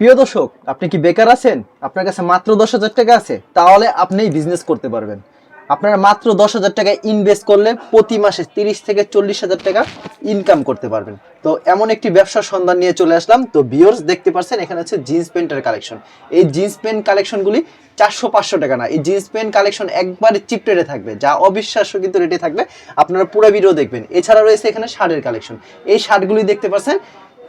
প্রিয় দর্শক, আপনি কি বেকার আছেন? আপনার কাছে মাত্র দশ হাজার টাকা আছে, তাহলে আপনি বিজনেস করতে পারবেন। আপনারা মাত্র দশ হাজার টাকা ইনভেস্ট করলে প্রতি মাসে তিরিশ থেকে চল্লিশ হাজার টাকা ইনকাম করতে পারবেন। তো এমন একটি ব্যবসার সন্ধান নিয়ে চলে আসলাম। তো বিয়র্স দেখতে পাচ্ছেন, এখানে হচ্ছে জিন্স প্যান্টের কালেকশন এই জিন্স প্যান্ট কালেকশনগুলি চারশো পাঁচশো টাকা না, এই জিন্স প্যান্ট কালেকশন একবারে চিপ রেটে থাকবে। যা অবিশ্বাস্য কিন্তু রেটে থাকবে আপনারা পুরো ভিডিও দেখবেন। এছাড়া রয়েছে এখানে শার্টের কালেকশন এই শার্টগুলি দেখতে পাচ্ছেন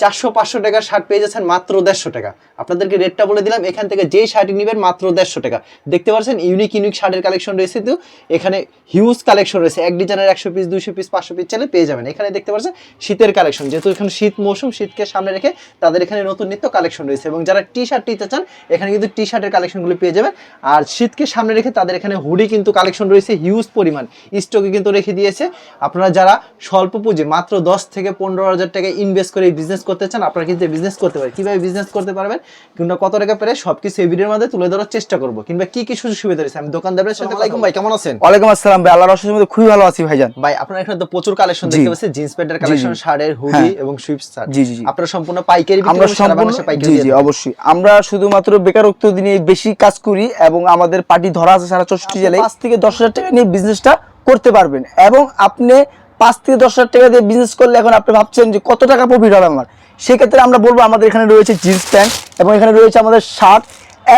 চারশো পাঁচশো টাকার শার্ট পেয়ে যাচ্ছেন মাত্র দেড়শো টাকা। আপনাদেরকে রেটটা বলে দিলাম, এখান থেকে যেই শার্টই নেবেন মাত্র দেড়শো টাকা। দেখতে পাচ্ছেন ইউনিক ইউনিক শার্টের কালেকশন রয়েছে তো, এখানে হিউজ কালেকশন রয়েছে। এক ডিজাইনের একশো পিস দুইশো পিস পাঁচশো পিস চাইলে পেয়ে যাবেন। এখানে দেখতে পাচ্ছেন, শীতের কালেকশন যেহেতু এখানে শীত মৌসুম, শীতকে সামনে রেখে তাদের এখানে নতুন নিত্য কালেকশন রয়েছে এবং যারা টি শার্ট নিতে চান, এখানে কিন্তু টি শার্টের কালেকশনগুলো পেয়ে যাবেন। আর শীতকে সামনে রেখে তাদের এখানে হুডি কিন্তু কালেকশন রয়েছে হিউজ পরিমাণ। স্টকে কিন্তু রেখে দিয়েছে। আপনারা যারা স্বল্প পুঁজি, মাত্র দশ থেকে পনেরো হাজার টাকা ইনভেস্ট করে এই বিজনেস করতে চান আপনারা কিন্তু বিজনেস করতে পারেন। কীভাবে বিজনেস করতে পারবেন? কিংবা কত টাকা পেরে সবকিছু এই ভিডিওর মধ্যে তুলে ধরার চেষ্টা করব। কিংবা কি কি সুযোগ সুবিধা রয়েছে? আমি দোকানদারের সাথে আলাইকুম ভাই কেমন আছেন? ওয়ালাইকুম আসসালাম ভাই আল্লাহর রসের মধ্যে খুবই ভালো আছি ভাইজান। ভাই আপনার এখানে তো প্রচুর কালেকশন দেখতে পাচ্ছেন। জিন্স প্যান্টের কালেকশন। শার্টের হুডি হ্যাঁ। এবং সুইফট শার্ট জি, জি, জি। আপনারা সম্পূর্ণ পাইকারি বিক্রি আমরা সম্পূর্ণ পাইকারি জি জি অবশ্যই। আমরা শুধুমাত্র বেকারত্ব দিনে বেশি কাজ করি এবং আমাদের পার্টি ধরা আছে সারা চৌষট্টি জেলায়। পাঁচ থেকে দশ হাজার টাকা নিয়ে বিজনেসটা করতে পারবেন। এবং আপনি পাঁচ থেকে দশ হাজার টাকা দিয়ে বিজনেস করলে এখন আপনি ভাবছেন যে কত টাকা প্রফিট হবে আমার? সেক্ষেত্রে আমরা বলব আমাদের এখানে রয়েছে জিন্স প্যান্ট এবং এখানে রয়েছে আমাদের শার্ট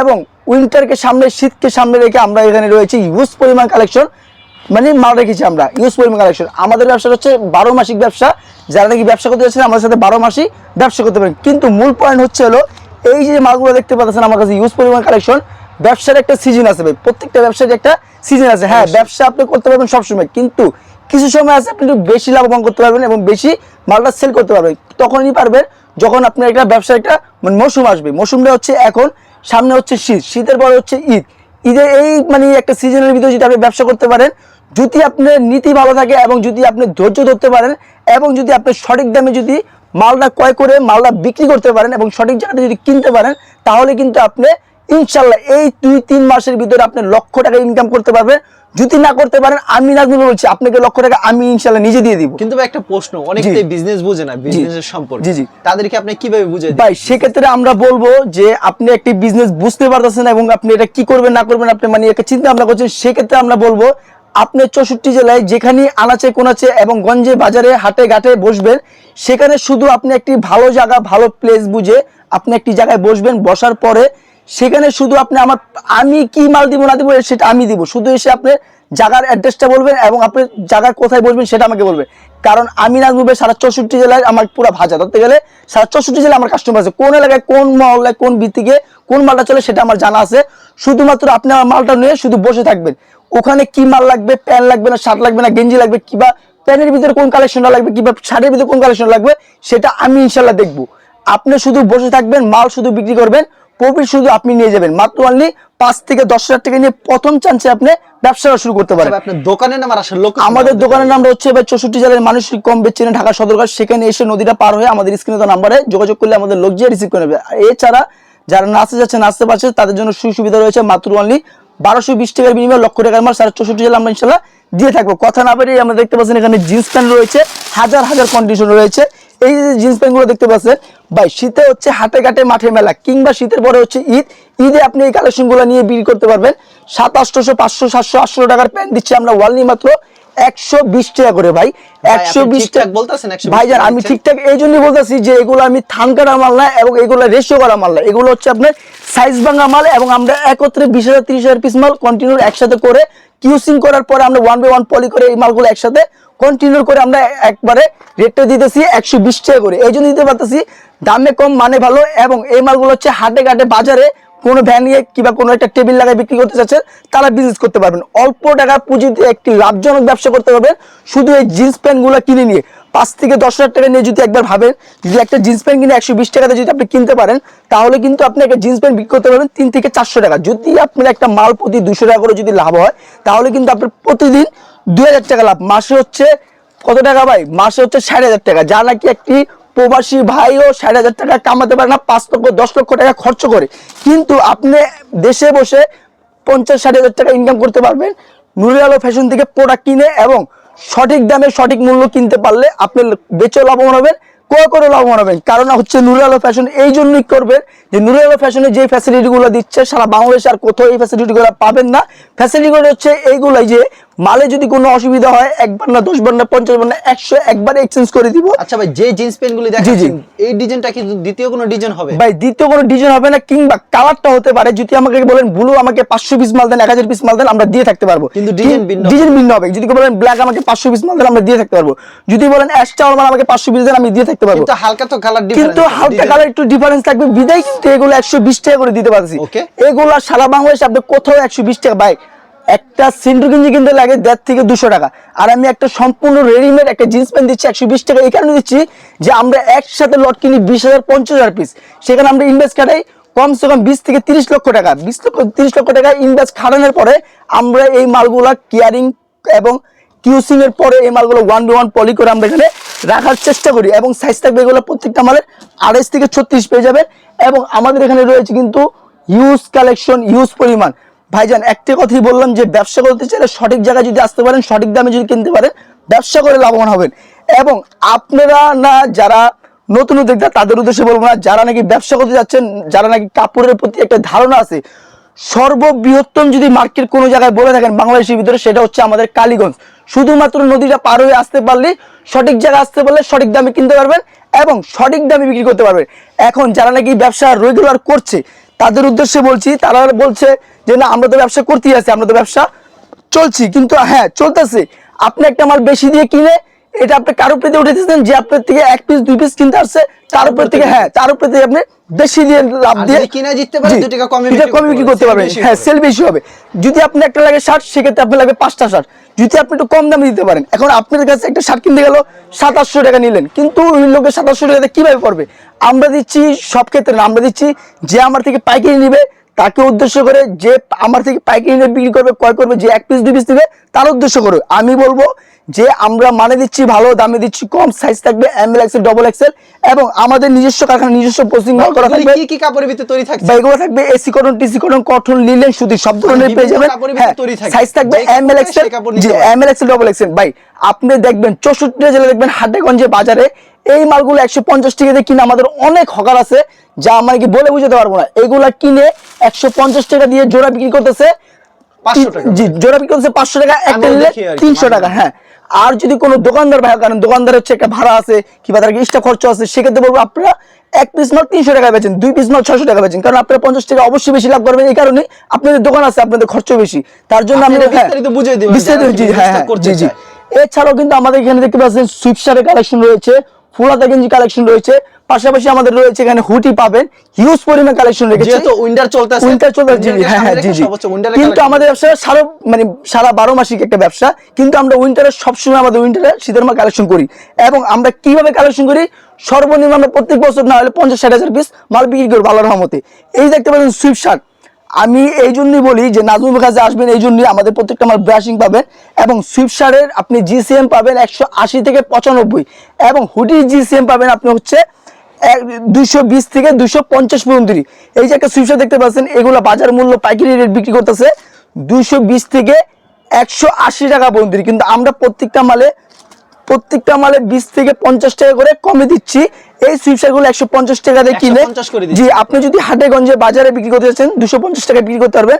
এবং উইন্টারকে সামনে শীতকে সামনে রেখে আমরা এখানে রয়েছে ইউজ পরিমাণ কালেকশন মানে মাল রেখেছি আমরা ইউজ পরিমাণ কালেকশন আমাদের ব্যবসা হচ্ছে বারো মাসিক ব্যবসা। যারা নাকি ব্যবসা করতে যাচ্ছেন আমাদের সাথে বারো মাসই ব্যবসা করতে পারেন। কিন্তু মূল পয়েন্ট হচ্ছে হলো এই যে মালগুলো দেখতে পাচ্ছেন আমার কাছে ইউজ পরিমাণ কালেকশন ব্যবসার একটা সিজন আছে ভাই। প্রত্যেকটা ব্যবসার একটা সিজন আছে। হ্যাঁ ব্যবসা আপনি করতে পারবেন সবসময়। কিন্তু কিছু সময় আছে আপনি একটু বেশি লাভবান করতে পারবেন এবং বেশি মালটা সেল করতে পারবেন। তখনই পারবেন যখন আপনার একটা ব্যবসার একটা মানে মৌসুম আসবে। মৌসুমটা হচ্ছে এখন, সামনে হচ্ছে শীত। শীতের পরে হচ্ছে ঈদ। ঈদের এই মানে একটা সিজনের ভিতরে যদি আপনি ব্যবসা করতে পারেন, যদি আপনার নীতি ভালো থাকে এবং যদি আপনি ধৈর্য ধরতে পারেন এবং যদি আপনি সঠিক দামে যদি মালটা ক্রয় করে, মালটা বিক্রি করতে পারেন এবং সঠিক জায়গাতে যদি কিনতে পারেন, তাহলে কিন্তু আপনি ইনশাল্লাহ এই দুই তিন মাসের ভিতরে আপনি লক্ষ টাকা ইনকাম করতে পারবেন। যদি না করতে পারেন আমি না বলছি আপনাকে লক্ষ টাকা আমি ইনশাল্লাহ নিজে দিয়ে দিব। কিন্তু ভাই একটা প্রশ্ন অনেকেই বিজনেস বুঝে না বিজনেসের সম্পর্কে। জি, জি। তাদেরকে আপনি কীভাবে বুঝে ভাই সেক্ষেত্রে আমরা বলব যে আপনি একটি বিজনেস বুঝতে পারতেছেন এবং আপনি এটা কি করবেন না করবেন আপনি মানে একটা চিন্তা ভাবনা করছেন সেক্ষেত্রে আমরা বলব আপনি চৌষট্টি জেলায় যেখানে আনাচে কোনাচে এবং গঞ্জে বাজারে হাটে ঘাটে বসবেন সেখানে শুধু আপনি একটি ভালো জায়গা ভালো প্লেস বুঝে আপনি একটি জায়গায় বসবেন বসার পরে সেখানে শুধু আপনি আমার, আমি কি মাল দিব না দিব সেটা আমি দিব। শুধু এসে আপনি জায়গার অ্যাড্রেসটা বলবেন এবং আপনি জায়গার কোথায় বসবেন সেটা আমাকে বলবেন। কারণ আমি না বলবে সারা চৌষট্টি জেলায় আমার পুরো ভাজা। ধরতে গেলে সারা চৌষট্টি জেলায় আমার কাস্টমার আছে। কোন এলাকায় কোন মহল্লায় কোন ভিত্তিকে কোন মালটা চলে সেটা আমার জানা আছে। শুধুমাত্র আপনি আমার মালটা নিয়ে শুধু বসে থাকবেন। ওখানে কি মাল লাগবে, প্যান্ট লাগবে না শার্ট লাগবে না, গেঞ্জি লাগবে, কিবা প্যান্টের ভিতরে কোন কালেকশনটা লাগবে, কিংবা শার্টের ভিতরে কোন কালেকশন লাগবে, সেটা আমি ইনশাল্লাহ দেখব। আপনি শুধু বসে থাকবেন, মাল শুধু বিক্রি করবেন প্রফিট শুধু আপনি নিয়ে যাবেন। মাত্র অনলি পাঁচ থেকে দশ হাজার টাকা নিয়ে প্রথম চান্সে আপনি ব্যবসা শুরু করতে পারেন। আপনার দোকানের নাম আসলে লোক আমাদের দোকানের নামটা হচ্ছে এবার চৌষট্টি জেলার মানুষ কম বেচছেন ঢাকা সদরঘাট। সেখানে এসে নদীটা পার হয়ে আমাদের স্ক্রিনে তো নাম্বারে যোগাযোগ করলে আমাদের লোক গিয়ে রিসিভ করে নেবে। এছাড়া যারা নাচতে যাচ্ছে নাচতে পারছে তাদের জন্য সুবিধা রয়েছে মাত্র অনলি বারোশো বিশ টাকার বিনিময়ে লক্ষ টাকার মাল সাড়ে চৌষট্টি জেলা আমরা ইনশাল্লাহ দিয়ে থাকব। কথা না বেরিয়ে আমরা দেখতে পাচ্ছেন এখানে জিন্স প্যান্ট রয়েছে হাজার হাজার কন্ডিশন রয়েছে। এই যে জিন্স প্যান্টগুলো দেখতে পাচ্ছেন ভাই শীতে হচ্ছে হাটে ঘাটে মাঠে মেলা কিংবা শীতের পরে হচ্ছে ঈদ ঈদে আপনি এই কালেকশনগুলো নিয়ে বিক্রি করতে পারবেন। সাত আটশোশো পাঁচশো সাতশো আটশো টাকার প্যান্ট দিচ্ছি আমরা ওয়ালনি মাত্র একশো বিশ টাকা করে ভাই একশো বিশ টাকা। বলতেছেন, 120 ভাই জান টাকা আমি ঠিকঠাক এই জন্যই বলতেছি যে এগুলো আমি থান কাটা মাল না এবং এগুলো রেশিও করা মাল না। এগুলো হচ্ছে আপনার সাইজ ভাঙা মাল এবং আমরা একত্রে বিশ হাজার তিরিশ হাজার পিস মাল কন্টিনিউ একসাথে করে কিউসিং করার পরে আমরা ওয়ান বাই ওয়ান পলি করে এই মালগুলো একসাথে কন্টিনিউ করে আমরা একবারে রেটটা দিতেছি একশো বিশ টাকা করে। এই জন্য দিতে পারতেছি, দামে কম মানে ভালো, এবং এই মালগুলো হচ্ছে হাটে ঘাটে বাজারে কোনো ভ্যান নিয়ে কিংবা কোনো একটা টেবিল লাগায় বিক্রি করতে চাচ্ছেন তারা বিজনেস করতে পারবেন। অল্প টাকার পুঁজিতে একটি লাভজনক ব্যবসা করতে পারবেন। শুধু এই জিন্স প্যান্টগুলো কিনে নিয়ে পাঁচ থেকে দশ হাজার টাকা নিয়ে যদি একবার ভাবেন যদি একটা জিন্স প্যান্ট কিনে একশো বিশ টাকাতে যদি আপনি কিনতে পারেন, তাহলে কিন্তু আপনি একটা জিন্স প্যান্ট বিক্রি করতে পারবেন তিন থেকে চারশো টাকা। যদি আপনার একটা মাল প্রতি দুশো টাকা করে যদি লাভ হয়, তাহলে কিন্তু আপনার প্রতিদিন দুই হাজার টাকা লাভ। মাসে হচ্ছে কত টাকা ভাই? মাসে হচ্ছে ষাট হাজার টাকা। যা নাকি একটি প্রবাসী ভাইও ষাট হাজার টাকা কামাতে পারে না, পাঁচ লক্ষ, দশ লক্ষ টাকা খরচ করে। কিন্তু আপনি দেশে বসে পঞ্চাশ, ষাট হাজার টাকা ইনকাম করতে পারবেন, নুরি আলো ফ্যাশন থেকে প্রোডাক্ট কিনে এবং সঠিক দামে সঠিক মূল্য কিনতে পারলে আপনি বেচেও লাভবান হবেন, ক্রয় করে লাভবান হবেন। কারণ হচ্ছে নুরুল আলো ফ্যাশন এই জন্যই করবেন যে নুরুল আলো ফ্যাশনে যে ফ্যাসিলিটিগুলো দিচ্ছে, সারা বাংলাদেশে আর কোথাও এই ফ্যাসিলিটিগুলো পাবেন না। ফ্যাসিলিটিগুলো হচ্ছে এইগুলাই যে মালে যদি কোনো অসুবিধা হয় একবার না দশ বার না পঞ্চাশ বার না একশো একবার এক্সচেঞ্জ করে দিব। আচ্ছা ভাই যে জিন্স প্যান্ট গুলি। দেখাচ্ছেন এই ডিজাইনটা কি দ্বিতীয় কোনো ডিজাইন হবে? ভাই দ্বিতীয় কোনো ডিজাইন হবে না কিংবা কালারটা হতে পারে যদি আমাকে বলেন ব্লু আমাকে পাঁচশো পিস মাল দেন এক হাজার পিস মাল দেন আমরা দিয়ে থাকতে পারব। কিন্তু design ভিন্ন ডিজাইন ভিন্ন হবে। যদি বলেন ব্ল্যাক আমাকে পাঁচশো পিস মাল দেন আমরা দিয়ে থাকতে পারব। যদি বলেন অ্যাশটা মাল আমাকে পাঁচশো পিস দেন আমি দিয়ে থাকতে পারব। কিন্তু হালকা তো কালার কিন্তু হালকা কালার একটু ডিফারেন্স থাকবে। বিদায় কিন্তু এগুলো একশো বিশ টাকা করে দিতে পারছি. এগুলো সারা বাংলাদেশ আপনি কোথাও একশো বিশ টাকা ভাই একটা সিন্টু গেঞ্জি কিনতে লাগে দেড় থেকে দুশো টাকা। আর আমি একটা সম্পূর্ণ রেডিমেড একটা জিন্স প্যান্ট দিচ্ছি একশো বিশ টাকা। এই কারণে দিচ্ছি যে আমরা একসাথে লট কিনি বিশ হাজার, পঞ্চাশ হাজার পিস সেখানে আমরা ইনভেস্ট কাটাই কমসে কম বিশ থেকে তিরিশ লক্ষ টাকা। বিশ লক্ষ, তিরিশ লক্ষ টাকা ইনভেস্ট খাটানোর পরে আমরা এই মালগুলা কেয়ারিং এবং কিউসিং এর পরে এই মালগুলো ওয়ান বাই ওয়ান পলি করে আমরা এখানে রাখার চেষ্টা করি। এবং সাইজ থাকবে এগুলো প্রত্যেকটা মালের আড়াইশ থেকে ছত্রিশ পেয়ে যাবে। এবং আমাদের এখানে রয়েছে কিন্তু ইউজ কালেকশন ইউজ পরিমাণ। ভাইজান, একটা কথাই বললাম যে ব্যবসা করতে চাইলে সঠিক জায়গায় যদি আসতে পারেন, সঠিক দামে যদি কিনতে পারেন, ব্যবসা করে লাভবান হবেন। এবং আপনারা না, যারা নতুন উদ্যোক্তা, তাদের উদ্দেশ্যে বলব না, যারা নাকি ব্যবসা করতে যাচ্ছেন, যারা নাকি কাপড়ের প্রতি একটা ধারণা আছে, সর্ববৃহত্তম যদি মার্কেট কোনো জায়গায় বলে থাকেন বাংলাদেশের ভিতরে, সেটা হচ্ছে আমাদের কালীগঞ্জ। শুধুমাত্র নদীটা পার হয়ে আসতে পারলে, সঠিক জায়গায় আসতে পারলে সঠিক দামে কিনতে পারবেন এবং সঠিক দামে বিক্রি করতে পারবেন। এখন যারা নাকি ব্যবসা রেগুলার করছে তাদের উদ্দেশ্যে বলছি, তারা বলছে যে, না, আমরা তো ব্যবসা করতেই আছি, আমরা তো ব্যবসা চলছি। কিন্তু হ্যাঁ চলতেছে। আপনি একটা মাল বেশি দিয়ে কিনে এটা আপনি কারও পেতে উঠেছেন যে আপনার থেকে এক পিস দুই পিস কিনতে আসছে তার উপর থেকে হ্যাঁ তার উপর থেকে আপনি বেশি দিয়ে লাভ দিয়ে কিনে জিততে পারে, জি, দু টাকা কমে দুই বিক্রি কমে বিক্রি করতে পারবেন। হ্যাঁ সেল বেশি হবে। যদি আপনি একটা লাগে শার্ট সেক্ষেত্রে আপনার লাগবে পাঁচটা শার্ট যদি আপনি একটু কম দামে দিতে পারেন এখন আপনার কাছে একটা শার্ট কিনতে গেল সাতাশশো টাকা নিলেন। কিন্তু ওই লোকের সাতাশশো টাকাতে কীভাবে পড়বে? আমরা দিচ্ছি সব ক্ষেত্রে না, আমরা দিচ্ছি যে আমার থেকে পাইকারি নিবে তাকে উদ্দেশ্য করে যে আমার থেকে পাইকারি নিয়ে বিক্রি করবে ক্রয় করবে যে এক পিস দুই পিস দিবে তার উদ্দেশ্য করে। আমি বলব যে আমরা মানে দিচ্ছি ভালো দামে দিচ্ছি কম সাইজ থাকবে M L XL double XL এবং আমাদের নিজস্ব কারখানা নিজস্ব পোস্টিং হল করা থাকবে কি কি কাপড়ের ভিতরে তৈরি থাকছে বা এগুলো থাকবে AC cotton TC cotton cotton linen সুতি সব ধরনের পেয়ে যাবেন কাপড়ের হ্যাঁ। সাইজ থাকবে যে এম এল কাপড় এক্সেল জি পারবে। M L XL double XL ভাই আপনি দেখবেন চৌষট্টি জেলা দেখবেন হাটেগঞ্জে বাজারে এই মালগুলো একশো পঞ্চাশ টাকা দিয়ে কিনে আমাদের অনেক হকার আছে যা আমরা কি বলে বুঝাতে পারব না এগুলা কিনে একশো পঞ্চাশ টাকা দিয়ে জোড়া বিক্রি করতেছে 500 টাকা। জি জোড়া বিক্রি করতেছে পাঁচশো টাকা একটা নিলে তিনশো টাকা মাঝে। হ্যাঁ। আর যদি কোনো দোকানদার ভাই কারণ দোকানদার হচ্ছে একটা ভাড়া আছে কিংবা তার এক্সট্রা খরচ আছে সেক্ষেত্রে বলব আপনারা এক পিস মাল তিনশো টাকা বেচেন দুই পিস মাল ছশো টাকা বেচেন। কারণ আপনারা পঞ্চাশ টাকা অবশ্যই বেশি লাভ করবেন এই কারণে আপনাদের দোকান আছে আপনাদের খরচ বেশি। তার জন্য আমি এটা বিস্তারিত যারা জি হ্যাঁ হ্যাঁ, জি জি। এছাড়াও কিন্তু আমাদের এখানে দেখতে পাচ্ছেন সুইপশারের কালেকশন রয়েছে। ফুলাতা গেঞ্জি কালেকশন রয়েছে। পাশাপাশি আমাদের রয়েছে এখানে হুটি পাবেন। হিউজ পরিমাণ কালেকশন রেখেছে। যেহেতু উইন্টার চলতেছে উইন্টার চলতে জি হ্যাঁ হ্যাঁ জি জি। কিন্তু আমাদের ব্যবসা সারা মানে সারা বারো মাসিক একটা ব্যবসা। কিন্তু আমরা উইন্টারে সবসময় আমাদের উইন্টারে শীতের মাল কালেকশন করি। এবং আমরা কীভাবে কালেকশন করি? সর্বনিম্ন আমরা প্রত্যেক বছর না হলে পঞ্চাশ ষাট হাজার পিস মাল বিক্রি করি ভালো রহমতে। এই দেখতে পাচ্ছেন সুইফট শার্ট আমি এই জন্যই বলি যে নাজমুল কাছে আসবেন, এই জন্যই আমাদের প্রত্যেকটা আমার ব্রাশিং পাবেন এবং সুইফট শার্টের আপনি জিসিএম পাবেন একশো আশি থেকে পঁচানব্বই এবং হুডির জিসিএম পাবেন আপনি হচ্ছে দুইশো বিশ থেকে দুশো পঞ্চাশ পর্যন্ত এই যে একটা সুইপসার দেখতে পাচ্ছেন, এগুলো বাজার মূল্য পাইকারি রেট বিক্রি করতেছে দুইশো বিশ থেকে একশো আশি টাকা পর্যন্ত কিন্তু আমরা প্রত্যেকটা মালে প্রত্যেকটা মালে বিশ থেকে পঞ্চাশ টাকা করে কমে দিচ্ছি। এই সুইপসারগুলো একশো পঞ্চাশ টাকা দিয়ে কিনে 150 করে দিচ্ছি। জি আপনি যদি হাটে গঞ্জে বাজারে বিক্রি করতে যাচ্ছেন দুশো পঞ্চাশ টাকা বিক্রি করতে পারবেন।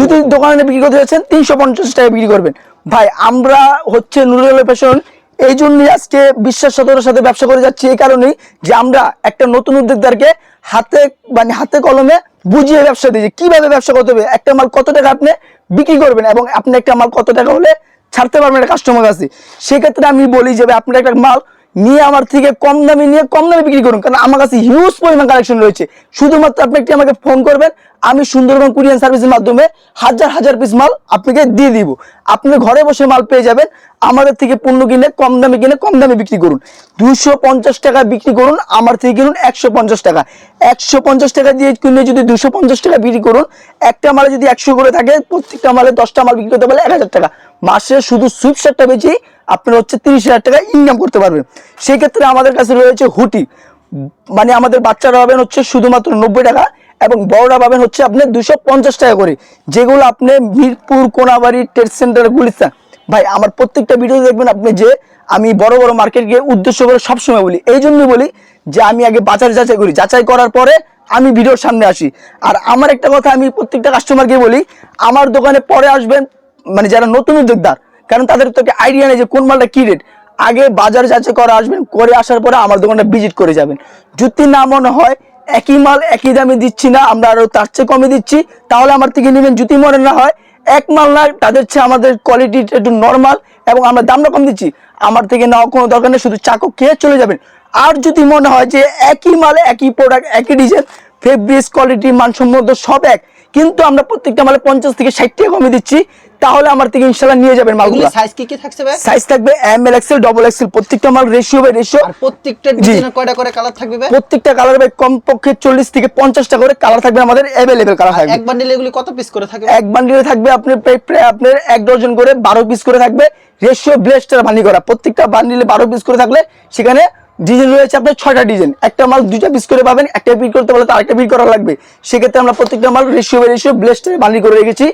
যদি দোকানে বিক্রি করতে যাচ্ছেন তিনশো পঞ্চাশ টাকা বিক্রি করবেন। ভাই আমরা হচ্ছে নুরুল ফ্যাশন এই জন্যই আজকে বিশ্বাস সততার সাথে ব্যবসা করে যাচ্ছি এই কারণেই যে আমরা একটা নতুন উদ্যোক্তারকে হাতে মানে হাতে কলমে বুঝিয়ে ব্যবসা দিয়েছি কীভাবে ব্যবসা করতে হবে একটা মাল কত টাকা আপনি বিক্রি করবেন এবং আপনি একটা মাল কত টাকা হলে ছাড়তে পারবেন একটা কাস্টমার কাছে। সেক্ষেত্রে আমি বলি যে আপনার একটা মাল নিয়ে আমার থেকে কম দামে নিয়ে কম দামে বিক্রি করুন। কারণ আমার কাছে হিউজ পরিমাণ কালেকশন রয়েছে। শুধুমাত্র আপনি একটি আমাকে ফোন করবেন, আমি সুন্দরবন কুরিয়ান সার্ভিসের মাধ্যমে হাজার হাজার পিস মাল আপনাকে দিয়ে দিব। আপনি ঘরে বসে মাল পেয়ে যাবেন, আমাদের থেকে পণ্য কিনে কম দামে কিনে কম দামে বিক্রি করুন। দুশো পঞ্চাশ টাকা বিক্রি করুন, আমার থেকে কিনুন একশো পঞ্চাশ টাকা। একশো পঞ্চাশ টাকা দিয়ে কিনে যদি দুশো পঞ্চাশ টাকা বিক্রি করুন, একটা মালে যদি একশো করে থাকে, প্রত্যেকটা মালে দশটা মাল বিক্রি করতে পারলে এক হাজার টাকা। মাসে শুধু সুইপ শার্টটা আপনার হচ্ছে তিরিশ হাজার টাকা ইনকাম করতে পারবেন। সেক্ষেত্রে আমাদের কাছে রয়েছে হুটি। মানে আমাদের বাচ্চারা পাবেন হচ্ছে শুধুমাত্র নব্বই টাকা এবং বড়রা পাবেন হচ্ছে আপনার দুশো পঞ্চাশ টাকা করে। যেগুলো আপনি মিরপুর, কোনাবাড়ি ট্রেড সেন্টার গুলিস্তান ভাই, আমার প্রত্যেকটা ভিডিও দেখবেন আপনি যে আমি বড় বড় মার্কেট গিয়ে উদ্দেশ্য করে সবসময় বলি। এই জন্যই বলি যে আমি আগে বাজার যাচাই করি। যাচাই করার পরে আমি ভিডিওর সামনে আসি। আর আমার একটা কথা আমি প্রত্যেকটা কাস্টমারকে বলি, আমার দোকানে পরে আসবেন মানে যারা নতুন উদ্যোগদার, কারণ তাদের তো আইডিয়া নেই যে কোন মালটা কি রেট আগে বাজার যাচাই করে আসবেন, করে আসার পরে আমার দোকানটা ভিজিট করে যাবেন। যদি না মনে হয়, একই মাল একই দামে দিচ্ছি না, আমরা আরও তার চেয়ে কমে দিচ্ছি, তাহলে আমার থেকে নেবেন। যদি মনে না হয়, এক মাল না, তাদের চেয়ে আমাদের কোয়ালিটি একটু নর্মাল এবং আমরা দামটা কম দিচ্ছি, আমার থেকে নেওয়া কোনো দরকার নেই, শুধু চাকু খেয়ে চলে যাবেন। আর যদি মনে হয় যে একই মাল, একই প্রোডাক্ট একই ডিজাইন ফেব্রিক্স কোয়ালিটি মানসম্মত সব এক কিন্তু আমরা প্রত্যেকটা মালে পঞ্চাশ থেকে ষাট টাকা কমে দিচ্ছি তাহলে আমার থেকে ইনশাল্লাহ নিয়ে যাবেন মালগুলো। সাইজ কি কি থাকছে ভাই? সাইজ থাকবে M L XL double XL প্রত্যেকটা মাল রেশিও বাই রেশিও আর প্রত্যেকটা ডিজাইনের কয়টা করে কালার থাকবে ভাই? প্রত্যেকটা কালার বাই কমপক্ষে চল্লিশ থেকে পঞ্চাশটা করে কালার থাকবে আমাদের অ্যাভেলেবেল কালার থাকবে। এক বান্ডিল এগুলি কত পিস করে থাকবে? এক বান্ডিলে থাকবে আপনার প্রায় আপনার এক ডজন করে বারো পিস করে থাকবে। রেশিও ব্লেস্টার বান্ডি করা। প্রত্যেকটা বান্ডিলে বারো পিস করে থাকলে সেখানে ডিজাইন রয়েছে আপনার ছয়টা ডিজাইন। একটা মাল দুইটা পিস করে পাবেন, একটা বিট করতে পারলে তো আরেকটা বিট করা লাগবে। সেক্ষেত্রে আমরা প্রত্যেকটা মাল রেশিও বাই রেশিও ব্লেস্টারে বান্ডি করে রেখেছি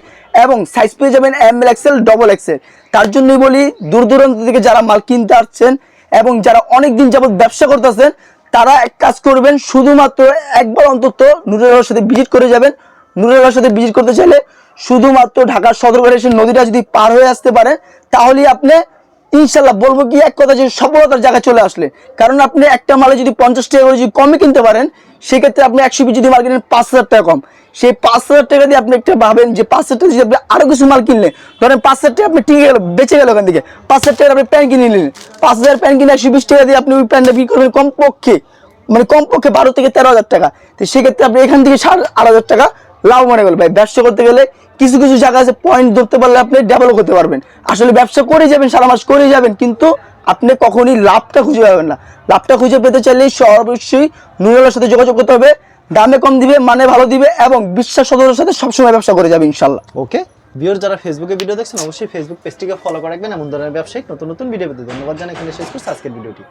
এবং সাইজ পেয়ে যাবেন M L XL double XL তার জন্যই বলি, দূর দূরান্ত থেকে যারা মাল কিনতে আসছেন এবং যারা অনেক দিন যাবত ব্যবসা করতেছেন তারা এক কাজ করবেন, শুধুমাত্র একবার অন্তত নুরের সাথে ভিজিট করে যাবেন। নুরের সাথে ভিজিট করতে চাইলে শুধুমাত্র ঢাকার সদরঘাটে এসে নদীটা যদি পার হয়ে আসতে পারেন তাহলেই আপনি ইনশাল্লাহ বলব কি, এক কথা যে সফলতার জায়গায় চলে আসলে। কারণ আপনি একটা মালে যদি পঞ্চাশ টাকা করে যদি কমে কিনতে পারেন, সেক্ষেত্রে আপনি একশো পিস যদি মাল কিনেন, পাঁচ হাজার টাকা কম। সেই পাঁচ হাজার টাকা দিয়ে আপনি একটা ভাবেন যে পাঁচ হাজার টাকা যদি আপনি আরও কিছু মাল কিনলে, ধরেন পাঁচ হাজার টাকা আপনি টিকে গেল, বেঁচে গেল ওখান থেকে। পাঁচ হাজার টাকা আপনি প্যান্ট কিনে নিলেন। পাঁচ হাজার প্যান্ট কিনে একশো বিশ টাকা দিয়ে আপনি ওই প্যান্টটা বিক্রি করবেন কমপক্ষে মানে কমপক্ষে বারো থেকে তেরো হাজার টাকা। তো সেক্ষেত্রে আপনি এখান থেকে সাড়ে আট হাজার টাকা লাভ মনে গেল ভাই, ব্যবসা করতে গেলে কিছু কিছু জায়গা আছে পয়েন্ট ধরতে পারলে আপনি ডেভেলপ হতে পারবেন। আসলে ব্যবসা করে যাবেন, সারা মাস করে যাবেন, কিন্তু আপনি কখনই লাভটা খুঁজে পাবেন না। লাভটা খুঁজে পেতে চাইলে অবশ্যই নুরালের সাথে যোগাযোগ করতে হবে। দামে কম দিবে মানে ভালো দিবে এবং বিশ্বাস সদস্যের সাথে সবসময় ব্যবসা করে যাবে, ইনশাল্লাহ। ওকে? ভিউর যারা ফেসবুকে ভিডিও দেখছেন, অবশ্যই ফেসবুক পেজটিকে ফলো করে রাখবেন এমন ধরনের ব্যবসায়িক নতুন নতুন ভিডিও পেতে ধন্যবাদ জানাই। এখানে শেষ করছি আজকের ভিডিওটি